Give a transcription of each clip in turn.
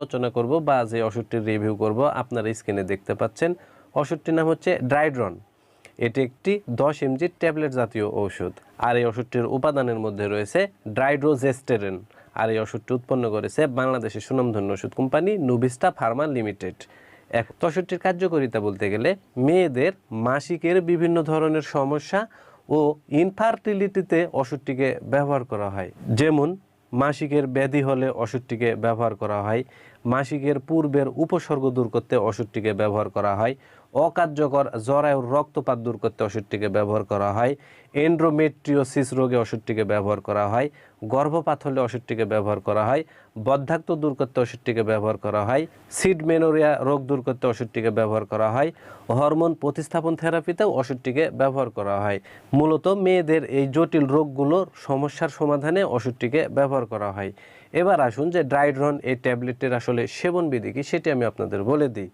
আলোচনা করব বা যে ওষুধটির রিভিউ করব, আপনারা স্ক্রিনে দেখতে পাচ্ছেন। ওষুধটির নাম হচ্ছে ড্রাইড্রন এটি একটি দশ এমজি ট্যাবলেট জাতীয় ঔষধ আর এই ওষুধটির উপাদানের মধ্যে রয়েছে ড্রাইড্রোজেস্টেরেন আর এই ওষুধটি উৎপন্ন করেছে বাংলাদেশের সুনামধন্য ওষুধ কোম্পানি নুবিস্টা ফার্মা লিমিটেড এক ওষুধটির কার্যকারিতা বলতে গেলে মেয়েদের মাসিকের বিভিন্ন ধরনের সমস্যা ও ইনফার্টিলিটিতে ওষুধটিকে ব্যবহার করা হয়। যেমন মাসিকের ব্যাধি হলে ওষুধটিকে ব্যবহার করা হয়। মাসিকের পূর্বের উপসর্গ দূর করতে ওষুধটিকে ব্যবহার করা হয়। অকার্যকর জরায়ুর রক্তপাত দূর করতে ওষুধটিকে ব্যবহার করা হয়। এন্ড্রোমেট্রিওসিস রোগে ওষুধটিকে ব্যবহার করা হয়। গর্ভপাত হলে ওষুধটিকে ব্যবহার করা হয়। বদ্ধাক্ত দূর করতে ওষুধটিকে ব্যবহার করা হয়। সিড মেনোরিয়া রোগ দূর করতে ওষুধটিকে ব্যবহার করা হয়। হরমোন প্রতিস্থাপন থেরাপিতেও ওষুধটিকে ব্যবহার করা হয়। মূলত মেয়েদের এই জটিল রোগগুলোর সমস্যার সমাধানে ওষুধটিকে ব্যবহার করা হয়। এবার আসুন যে ড্রাইড্রন এই ট্যাবলেটের আসলে সেবনবিধি কি, সেটি আমি আপনাদের বলে দিই।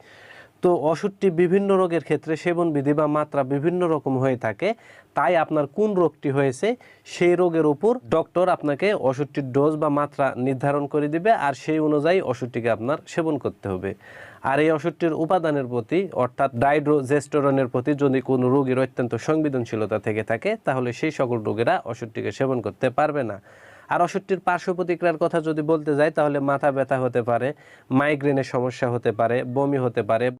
তো ওষুধটি বিভিন্ন রোগের ক্ষেত্রে সেবনবিধি বা মাত্রা বিভিন্ন রকম হয়ে থাকে, তাই আপনার কোন রোগটি হয়েছে সেই রোগের উপর ডক্টর আপনাকে ওষুধটির ডোজ বা মাত্রা নির্ধারণ করে দিবে আর সেই অনুযায়ী ওষুধটিকে আপনার সেবন করতে হবে। আর এই ওষুধটির উপাদানের প্রতি, অর্থাৎ ডাইড্রোজেস্টোরনের প্রতি যদি কোনো রোগীর অত্যন্ত সংবেদনশীলতা থেকে থাকে, তাহলে সেই সকল রোগীরা ওষুধটিকে সেবন করতে পারবে না। আর ওষুধটির পার্শ্ব প্রতিক্রিয়ার কথা যদি বলতে যাই, তাহলে মাথা ব্যথা হতে পারে মাইগ্রেনের সমস্যা হতে পারে, বমি হতে পারে